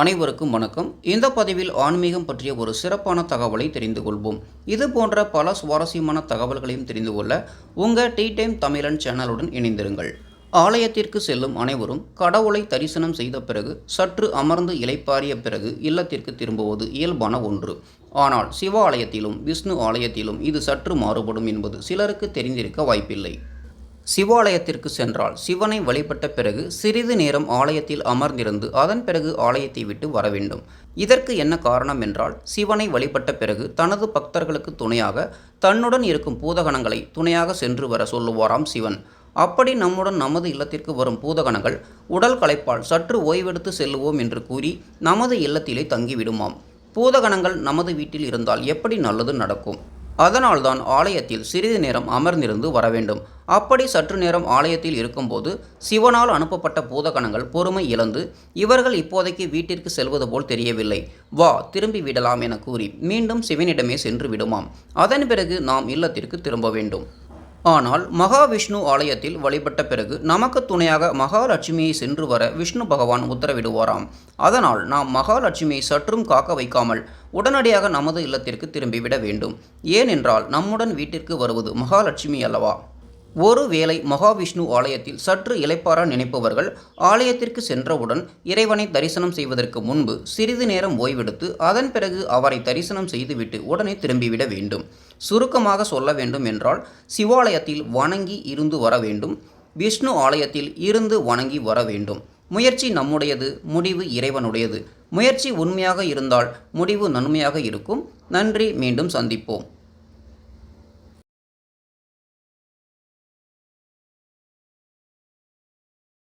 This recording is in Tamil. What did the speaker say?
அனைவருக்கும் வணக்கம். இந்த பதிவில் ஆன்மீகம் பற்றிய ஒரு சிறப்பான தகவலை தெரிந்து கொள்வோம். இது போன்ற பல சுவாரஸ்யமான தகவல்களையும் தெரிந்து கொள்ள உங்கள் டீ டைம் தமிழன் சேனலுடன் இணைந்திருங்கள். ஆலயத்திற்கு செல்லும் அனைவரும் கடவுளை தரிசனம் செய்த பிறகு சற்று அமர்ந்து இலைப்பாரிய பிறகு இல்லத்திற்கு திரும்புவது இயல்பான ஒன்று. ஆனால் சிவ ஆலயத்திலும் விஷ்ணு ஆலயத்திலும் இது சற்று மாறுபடும் என்பது சிலருக்கு தெரிந்திருக்க வாய்ப்பில்லை. சிவாலயத்திற்கு சென்றால் சிவனை வழிபட்ட பிறகு சிறிது நேரம் ஆலயத்தில் அமர்ந்திருந்து அதன் பிறகு ஆலயத்தை விட்டு வர வேண்டும். இதற்கு என்ன காரணம் என்றால் சிவனை வழிபட்ட பிறகு தனது பக்தர்களுக்கு துணையாக தன்னுடன் இருக்கும் பூதகணங்களை துணையாக சென்று வர சொல்லுவாராம் சிவன். அப்படி நம்முடன் நமது இல்லத்திற்கு வரும் பூதகணங்கள் உடல் களைப்பால் சற்று ஓய்வெடுத்து செல்லுவோம் என்று கூறி நமது இல்லத்திலே தங்கிவிடுமாம். பூதகணங்கள் நமது வீட்டில் இருந்தால் எப்படி நல்லது நடக்கும்? அதனால்தான் ஆலயத்தில் சிறிது நேரம் அமர்ந்திருந்து வர வேண்டும். அப்படி சற்று நேரம் ஆலயத்தில் இருக்கும்போது சிவனால் அனுப்பப்பட்ட பூதகணங்கள் பொறுமை இழந்து இவர்கள் இப்போதைக்கு வீட்டிற்கு செல்வது போல் தெரியவில்லை. வா திரும்பி விடலாம் என கூறி மீண்டும் சிவனிடமே சென்று விடுமாம். அதன் பிறகு நாம் இல்லத்திற்கு திரும்ப வேண்டும். ஆனால் மகாவிஷ்ணு ஆலயத்தில் வழிபட்ட பிறகு நமக்கு துணையாக மகாலட்சுமியை சென்று வர விஷ்ணு பகவான் உத்தரவிடுவாராம். அதனால் நாம் மகாலட்சுமியை சற்றும் காக்க வைக்காமல் உடனடியாக நமது இல்லத்திற்கு திரும்பிவிட வேண்டும். ஏனென்றால் நம்முடன் வீட்டிற்கு வருவது மகாலட்சுமி அல்லவா? ஒருவேளை மகாவிஷ்ணு ஆலயத்தில் சற்று இளைப்பாற நினைப்பவர்கள் ஆலயத்திற்கு சென்றவுடன் இறைவனை தரிசனம் செய்வதற்கு முன்பு சிறிது நேரம் ஓய்வெடுத்து அதன் பிறகு அவரை தரிசனம் செய்துவிட்டு உடனே திரும்பிவிட வேண்டும். சுருக்கமாக சொல்ல வேண்டும் என்றால் சிவாலயத்தில் வணங்கி இருந்து வர வேண்டும். விஷ்ணு ஆலயத்தில் இருந்து வணங்கி வர வேண்டும். முயற்சி நம்முடையது முடிவு இறைவனுடையது. முயற்சி உண்மையாக இருந்தால் முடிவு நன்மையாக இருக்கும். நன்றி மீண்டும் சந்திப்போம்.